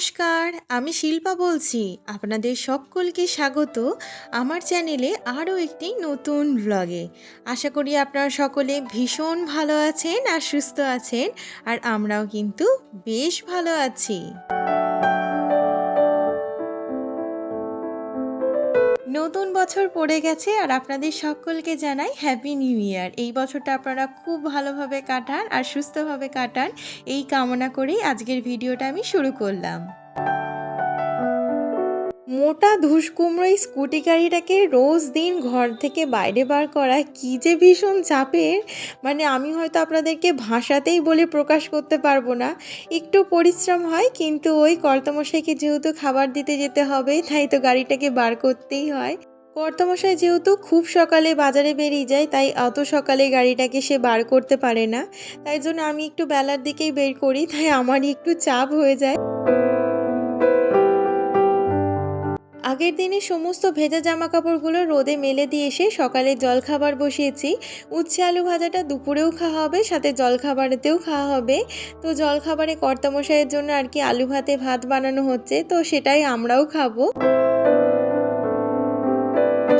নমস্কার, আমি শিল্পা বলছি। আপনাদের সকলকে স্বাগত আমার চ্যানেলে আরও একটি নতুন ব্লগে আশা করি আপনারা সকলে ভীষণ ভালো আছেন আর সুস্থ আছেন, আর আমরাও কিন্তু বেশ ভালো আছি। নতুন বছর পড়ে গেছে আর আপনাদের সকলকে জানাই হ্যাপি নিউ ইয়ার এই বছরটা আপনারা খুব ভালোভাবে কাটান আর সুস্থভাবে কাটান। এই কামনা করেই আজকের ভিডিওটা আমি শুরু করলাম। মোটা ধুসকুমড়ো এই স্কুটি গাড়িটাকে রোজ দিন ঘর থেকে বাইরে বার করা, কী যে ভীষণ চাপের। মানে আমি হয়তো আপনাদেরকে ভাষাতেই বলে প্রকাশ করতে পারব না। একটু পরিশ্রম হয়, কিন্তু ওই কর্তমশাইকে যেহেতু খাবার দিতে যেতে হবে, তাই তো গাড়িটাকে বার করতেই হয়। কর্তমশাই যেহেতু খুব সকালে বাজারে বেরিয়ে যায়, তাই অত সকালে গাড়িটাকে সে বার করতে পারে না। তাই জন্য আমি একটু বেলার দিকেই বের করি, তাই আমারই একটু চাপ হয়ে যায়। আগের দিনে সমস্ত ভেজা জামা কাপড়গুলো রোদে মেলে দিয়ে এসে সকালে জলখাবার বসিয়েছি। উচ্ছে আলু ভাজাটা দুপুরেও খাওয়া হবে, সাথে জলখাবারেতেও খাওয়া হবে। তো জলখাবারে কর্তামশাইয়ের জন্য আর কি আলু ভাতে ভাত বানানো হচ্ছে, তো সেটাই আমরাও খাব।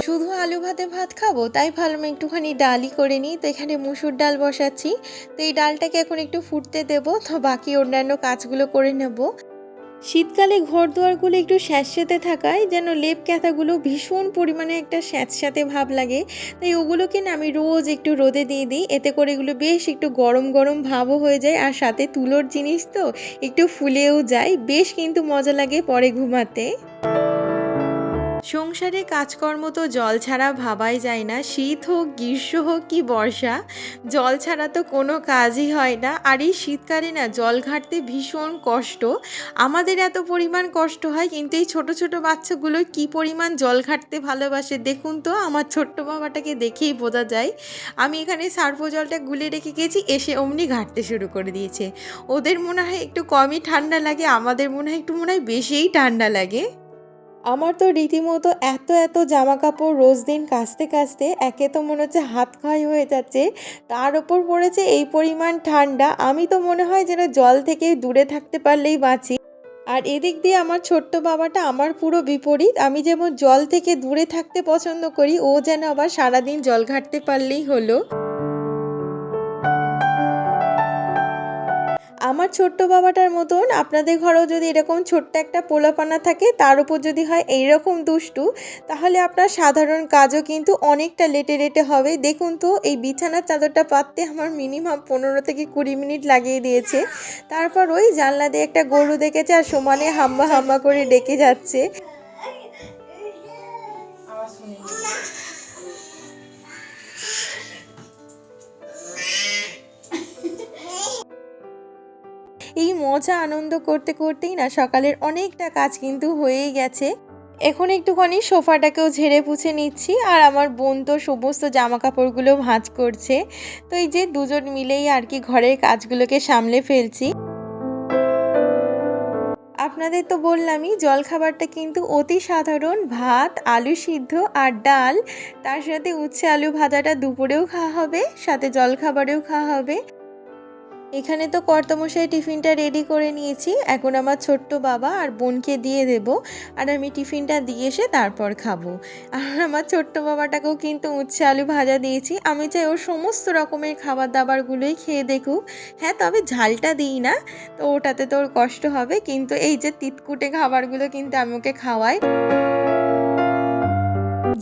শুধু আলু ভাতে ভাত খাব, তাই ভাবলাম একটুখানি ডালই করে নিই, তো এখানে মুসুর ডাল বসাচ্ছি। তো এই ডালটাকে এখন একটু ফুটতে দেবো, তো বাকি অন্যান্য কাজগুলো করে নেব। শীতকালে ঘর দুয়ারগুলো একটু স্যাঁতস্যাঁতে থাকায় যেন লেপ ক্যাথাগুলো ভীষণ পরিমাণে একটা স্যাঁতস্যাঁতে ভাব লাগে। তাই ওগুলোকে না আমি রোজ একটু রোদে দিয়ে দিই। এতে করে এগুলো বেশ একটু গরম গরম ভাবও হয়ে যায়। আর সাথে তুলোর জিনিস তো একটু ফুলেও যায়। বেশ কিন্তু মজা লাগে পরে ঘুমাতে। সংসারে কাজকর্ম তো জল ছাড়া ভাবাই যায় না। শীত হোক, গ্রীষ্ম হোক কি বর্ষা, জল ছাড়া তো কোনো কাজই হয় না। আর এই শীতকালে না, জল ঘাটতে ভীষণ কষ্ট। আমাদের এত পরিমাণ কষ্ট হয়, কিন্তু এই ছোট ছোট বাচ্চাগুলো কি পরিমাণ জল ঘাটতে ভালোবাসে দেখুন তো, আমার ছোট্ট বাবাটাকে দেখেই বোঝা যায়। আমি এখানে সার্ফ জলটা গুলে রেখে গেছি, এসে অমনি ঘাটতে শুরু করে দিয়েছে। ওদের মনে হয় একটু কমই ঠান্ডা লাগে, আমাদের মনে হয় একটু মনে হয় বেশিই ঠান্ডা লাগে। আমার তো রীতিমতো এত এত জামা কাপড় রোজ দিন কাচতে কাচতে একে তো মনে হচ্ছে হাত ক্ষয় হয়ে যাচ্ছে। তার ওপর পড়েছে এই পরিমাণ ঠান্ডা। আমি তো মনে হয় যেন জল থেকে দূরে থাকতে পারলেই বাঁচি। আর এদিক দিয়ে আমার ছোট্ট বাবাটা আমার পুরো বিপরীত। আমি যেমন জল থেকে দূরে থাকতে পছন্দ করি, ও যেন আবার সারাদিন জল ঘাটতে পারলেই হলো। আমার ছোট্ট বাবাটার মতন আপনাদের ঘরেও যদি এরকম ছোট্ট একটা পোলাপানা থাকে, তার উপর যদি হয় এইরকম দুষ্টু, তাহলে আপনার সাধারণ কাজও কিন্তু অনেকটা লেটে লেটে হবে। দেখুন তো, এই বিছানার চাদরটা পাততে আমার মিনিমাম পনেরো থেকে কুড়ি মিনিট লাগিয়ে দিয়েছে। তারপর ওই জানলা দিয়ে একটা গরু দেখেছে আর সমানে হাম্বা হাম্বা করে ডেকে যাচ্ছে। এই মজা আনন্দ করতে করতেই না সকালের অনেকটা কাজ কিন্তু হয়েই গেছে। এখন একটুখানি সোফাটাকেও ঝেড়ে পুছে নিচ্ছি আর আমার বোন তো সমস্ত জামা কাপড়গুলো ভাঁজ করছে। তো এই যে দুজন মিলেই আর কি ঘরের কাজগুলোকে সামলে ফেলছি। আপনাদের তো বললামই, জলখাবারটা কিন্তু অতি সাধারণ, ভাত, আলু সিদ্ধ আর ডাল। তার সাথে উচ্ছে আলু ভাজাটা দুপুরেও খাওয়া হবে, সাথে জলখাবারেও খাওয়া হবে। এখানে তো কর্তামশাই টিফিনটা রেডি করে নিয়েছি। এখন আমার ছোট্ট বাবা আর বোনকে দিয়ে দেব। আর আমি টিফিনটা দিয়ে এসে তারপর খাব। আর আমার ছোট্ট বাবাটাকেও কিন্তু উচ্ছে আলু ভাজা দিয়েছি। আমি চাই ওর সমস্ত রকমের খাবার দাবারগুলোই খেয়ে দেখুক। হ্যাঁ তবে ঝালটা দিই না, তো ওটাতে তো ওর কষ্ট হবে। কিন্তু এই যে তিতকুটে খাবারগুলো কিন্তু আমি ওকে খাওয়াই।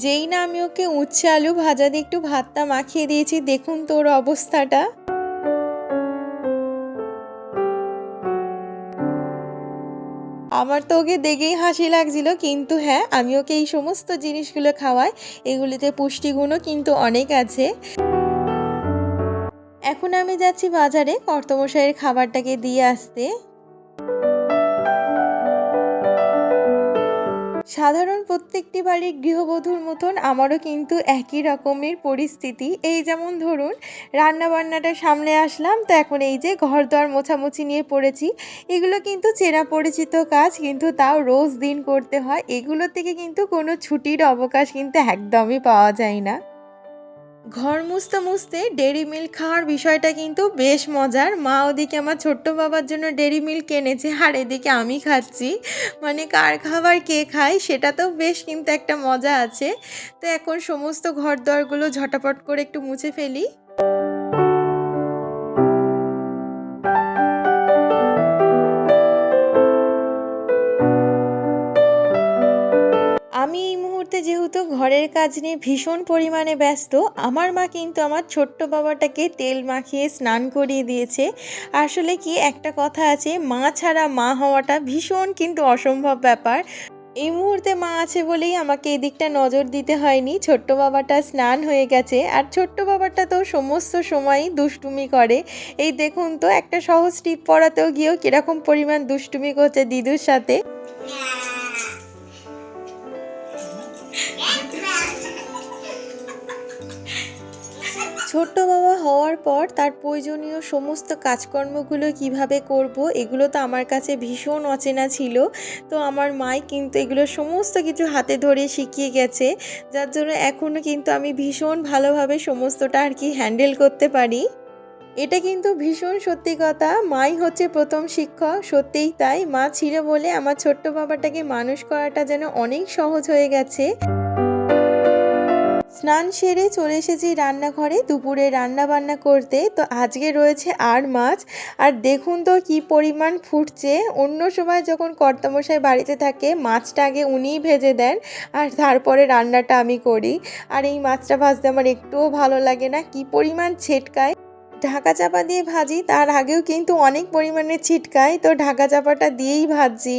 যেই না আমি ওকে উচ্ছে আলু ভাজা দিয়ে একটু ভাতটা মাখিয়ে দিয়েছি, দেখুন তোর অবস্থাটা। আমার তো ওকে দেখেই হাসি লাগছিল, কিন্তু হ্যাঁ আমি ওকে এই সমস্ত জিনিসগুলো খাওয়াই, এগুলিতে পুষ্টিগুণও কিন্তু অনেক আছে। এখন আমি যাচ্ছি বাজারে, কর্তমশাইয়ের খাবারটাকে দিয়ে আসতে। সাধারণ প্রত্যেকটি বাড়ির গৃহবধূর মতন আমারও কিন্তু একই রকমের পরিস্থিতি। এই যেমন ধরুন, রান্নাবান্নাটা সামনে আসলাম, তো এখন এই যে ঘর দর মোছামুছি নিয়ে পড়েছি, এগুলো কিন্তু চেনা পরিচিত কাজ, কিন্তু তাও রোজ দিন করতে হয়। এগুলো থেকে কিন্তু কোনো ছুটির অবকাশ কিন্তু একদমই পাওয়া যায় না। ঘর মুছতে মুছতে ডেরি মিল্ক খাওয়ার বিষয়টা কিন্তু বেশ মজার। মা ওদিকে আমার ছোট্ট বাবার জন্য ডেরি মিল্ক এনেছে, আর এদিকে আমি খাচ্ছি। মানে কার খাবার কে খায়, সেটা তো বেশ কিন্তু একটা মজা আছে। তো এখন সমস্ত ঘর দরগুলো ঝটাপট করে একটু মুছে ফেলি। আমি এই মুহূর্তে যেহেতু ঘরের কাজ নিয়ে ভীষণ পরিমাণে ব্যস্ত, আমার মা কিন্তু আমার ছোট্ট বাবাটাকে তেল মাখিয়ে স্নান করিয়ে দিয়েছে। আসলে কি একটা কথা আছে, মা ছাড়া মা হওয়াটা ভীষণ কিন্তু অসম্ভব ব্যাপার। এই মুহূর্তে মা আছে বলেই আমাকে এই দিকটা নজর দিতে হয়নি। ছোট্ট বাবাটা স্নান হয়ে গেছে আর ছোট্ট বাবাটা তো সমস্ত সময়ই দুষ্টুমি করে। এই দেখুন তো, একটা সহজ টিপ পড়াতেও গিয়েও কীরকম পরিমাণ দুষ্টুমি করছে দিদুর সাথে। ছোট্ট বাবা হওয়ার পর তার প্রয়োজনীয় সমস্ত কাজকর্মগুলো কীভাবে করব, এগুলো তো আমার কাছে ভীষণ অচেনা ছিল। তো আমার মাই কিন্তু এগুলো সমস্ত কিছু হাতে ধরে শিখিয়ে গেছে, যার জন্য এখনও কিন্তু আমি ভীষণ ভালোভাবে সমস্তটা আর কি হ্যান্ডেল করতে পারি। এটা কিন্তু ভীষণ সত্যি কথা, মাই হচ্ছে প্রথম শিক্ষক, সত্যিই তাই। মা ছিল বলে আমার ছোট্ট বাবাটাকে মানুষ করাটা যেন অনেক সহজ হয়ে গেছে। স্নান সেরে চলে এসেছি রান্নাঘরে। দুপুরে রান্না বান্না করতে। তো আজকে রয়েছে আর মাছ। আর দেখুন তো কি পরিমাণ ফুটছে। অন্য সময় যখন কর্তামশাই বাড়িতে থাকে, মাছটা আগে উনিই ভেজে দেন আর তারপরে রান্নাটা আমি করি। আর এই মাছটা ভাজতে আমার একটুও ভালো লাগে না। কি পরিমাণ ছেটকায়। ঢাকা চাপা দিয়ে ভাজি, তার আগেও কিন্তু অনেক পরিমাণে ছিটকায়, তো ঢাকা চাপাটা দিয়েই ভাজছি।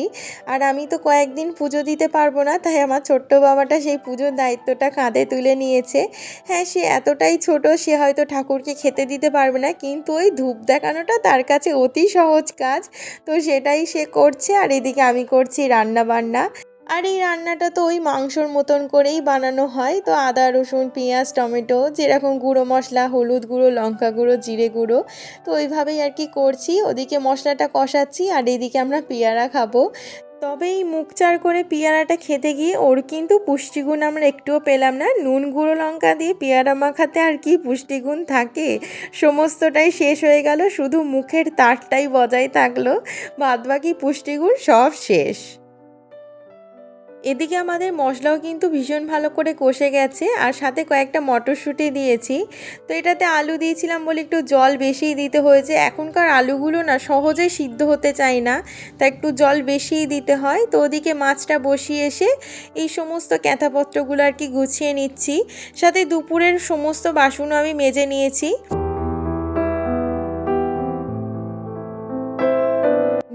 আর আমি তো কয়েকদিন পুজো দিতে পারব না, তাই আমার ছোট্ট বাবাটা সেই পুজোর দায়িত্বটা কাঁধে তুলে নিয়েছে। হ্যাঁ সে এতটাই ছোট, সে হয়তো ঠাকুরকে খেতে দিতে পারবে না, কিন্তু ওই ধূপ দেখানোটা তার কাছে অতি সহজ কাজ, তো সেটাই সে করছে, আর এদিকে আমি করছি রান্না বান্না আর এই রান্নাটা তো ওই মাংসর মতন করেই বানানো হয়। তো আদা, রসুন, পেঁয়াজ, টমেটো, যেরকম গুঁড়ো মশলা, হলুদ গুঁড়ো, লঙ্কা গুঁড়ো, জিরে গুঁড়ো, তো ওইভাবেই আর কি করছি। ওদিকে মশলাটা কষাচ্ছি আর এদিকে আমরা পেয়ারা খাব। তবে এই মুখ চার করে পেয়ারাটা খেতে গিয়ে ওর কিন্তু পুষ্টিগুণ আমরা একটুও পেলাম না। নুন, গুঁড়ো, লঙ্কা দিয়ে পেয়ারা মাখাতে আর কি পুষ্টিগুণ থাকে। সমস্তটাই শেষ হয়ে গেল। শুধু মুখের তারটাই বজায় থাকল। বাদবাকি পুষ্টিগুণ সব শেষ। এদিকে আমাদের মশলাও কিন্তু ভীষণ ভালো করে কষে গেছে আর সাথে কয়েকটা মটরশুঁটি দিয়েছি। তো এটাতে আলু দিয়েছিলাম বলে একটু জল বেশিই দিতে হয়েছে। এখনকার আলুগুলো না সহজে সিদ্ধ হতে চায় না তা একটু জল বেশিই দিতে হয়। তো ওদিকে মাছটা বসিয়ে এসে এই সমস্ত ক্যাঁথাপত্রগুলো আর কি গুছিয়ে নিচ্ছি। সাথে দুপুরের সমস্ত বাসনও আমি মেজে নিয়েছি।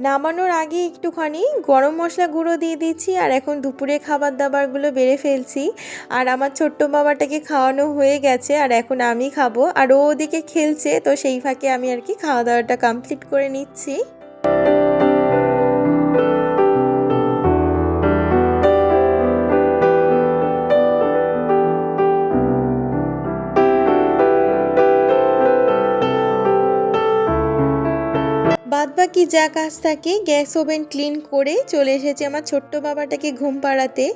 নামানোর আগে একটুখানি গরম মশলা গুঁড়ো দিয়ে দিচ্ছি, আর এখন দুপুরে খাবার দাবারগুলো বেড়ে ফেলছি। আর আমার ছোট্ট বাবাটাকে খাওয়ানো হয়ে গেছে, আর এখন আমি খাব। আর ও ওদিকে খেলছে, তো সেই ফাঁকে আমি আর কি খাওয়া দাওয়াটা কমপ্লিট করে নিচ্ছি। বাদবাকি যা কাজ থাকে গ্যাস ওভেন ক্লিন করে চলে এসেছে আমার ছোট্ট বাবাটাকে ঘুম পাড়াতে।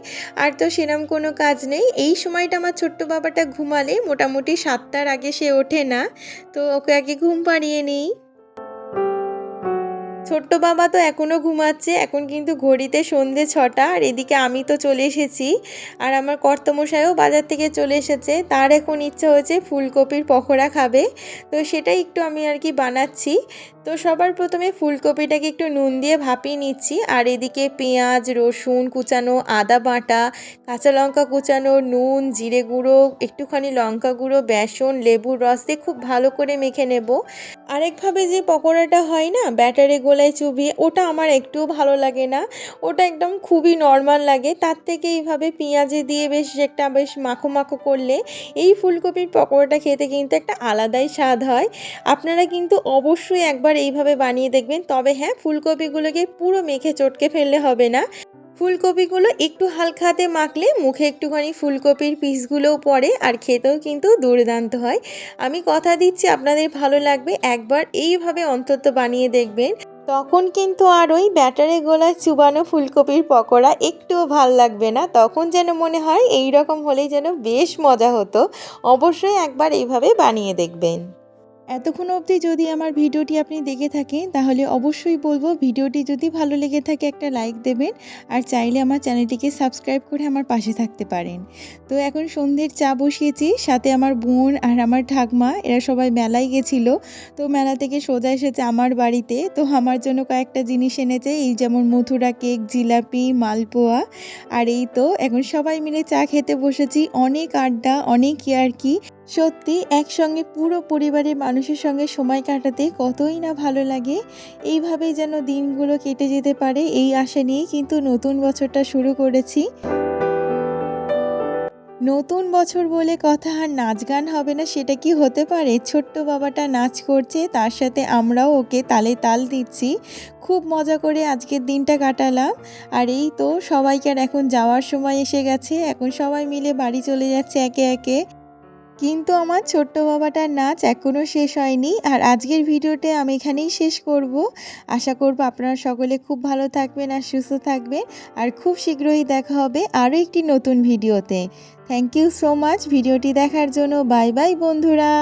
আর তো সেরম কোনো কাজ নেই। এই সময়টা আমার ছোট্ট বাবাটা ঘুমালে মোটামুটি সাতটার আগে সে ওঠে না। তো ওকে আগে ঘুম পাড়িয়ে নিই। ছোট্ট বাবা তো এখনও ঘুমাচ্ছে, এখন কিন্তু ঘড়িতে সন্ধে ছটা, আর এদিকে আমি তো চলে এসেছি। আর আমার কর্তমশাইও বাজার থেকে চলে এসেছে, তার এখন ইচ্ছা হয়েছে ফুলকপির পকোড়া খাবে। তো সেটাই একটু আমি আর কি বানাচ্ছি। তো সবার প্রথমে ফুলকপিটাকে একটু নুন দিয়ে ভাপিয়ে নিচ্ছি, আর এদিকে পেঁয়াজ, রসুন কুচানো, আদা বাটা, কাঁচা লঙ্কা কুচানো, নুন, জিরে গুঁড়ো, একটুখানি লঙ্কা গুঁড়ো, বেসন, লেবুর রস দিয়ে খুব ভালো করে মেখে নেব। আরেকভাবে যে পকোড়াটা হয় না, ব্যাটারে গোলায় চুবিয়ে, ওটা আমার একটুও ভালো লাগে না। ওটা একদম খুবই নর্মাল লাগে। তার থেকে এইভাবে পেঁয়াজে দিয়ে বেশ একটা বেশ মাখো মাখো করলে এই ফুলকপির পকোড়াটা খেতে কিন্তু একটা আলাদাই স্বাদ হয়। আপনারা কিন্তু অবশ্যই একবার এইভাবে বানিয়ে দেখবেন। তবে হ্যাঁ ফুলকপিগুলোকে পুরো মেখে চটকে ফেললে হবে না। ফুলকপিগুলো একটু হালকা হাতে মাখলে মুখে একটুখানি ফুলকপির পিসগুলোও পড়ে আর খেতেও কিন্তু দুর্দান্ত হয়। আমি কথা দিচ্ছি, আপনাদের ভালো লাগবে, একবার এইভাবে অন্তত বানিয়ে দেখবেন। তখন কিন্তু আর ওই ব্যাটারে গোলা চুবানো ফুলকপির পকোড়া একটুও ভালো লাগবে না। তখন যেন মনে হয় এই রকম হলেই যেন বেশ মজা হতো। অবশ্যই একবার এইভাবে বানিয়ে দেখবেন। এতক্ষণ অবধি যদি আমার ভিডিওটি আপনি দেখে থাকেন, তাহলে অবশ্যই বলব ভিডিওটি যদি ভালো লেগে থাকে একটা লাইক দেবেন আর চাইলে আমার চ্যানেলটিকে সাবস্ক্রাইব করে আমার পাশে থাকতে পারেন। তো এখন সন্ধ্যের চা বসিয়েছি, সাথে আমার বোন আর আমার ঠাকমা, এরা সবাই মেলায় গেছিল। তো মেলা থেকে সোজা এসেছে আমার বাড়িতে। তো আমার জন্য কয়েকটা জিনিস এনেছে, এই যেমন মথুরা কেক, জিলাপি, মালপোয়া আর এই তো। এখন সবাই মিলে চা খেতে বসেছি। অনেক আড্ডা, অনেক ইয়ার্কি। সত্যি একসঙ্গে পুরো পরিবারের মানুষের সঙ্গে সময় কাটাতে কতই না ভালো লাগে। এইভাবেই যেন দিনগুলো কেটে যেতে পারে এই আশা নিয়েই কিন্তু নতুন বছরটা শুরু করেছি। নতুন বছর বলে কথা আর নাচ গান হবে না সেটা কি হতে পারে? ছোট্ট বাবাটা নাচ করছে, তার সাথে আমরাও ওকে তালে তাল দিচ্ছি। খুব মজা করে আজকের দিনটা কাটালাম। আর এই তো সবাইকার এখন যাওয়ার সময় এসে গেছে, এখন সবাই মিলে বাড়ি চলে যাচ্ছে একে একে। কিন্তু আমার ছোট্ট বাবাটার নাচ এখনও শেষ হয়নি আর আজকের ভিডিওটা আমি এখানেই শেষ করব। আশা করব আপনারা সকলে খুব ভালো থাকবেন আর সুস্থ থাকবেন আর খুব শীঘ্রই দেখা হবে আরও একটি নতুন ভিডিওতে। থ্যাংক ইউ সো মাচ ভিডিওটি দেখার জন্য বাই বাই বন্ধুরা।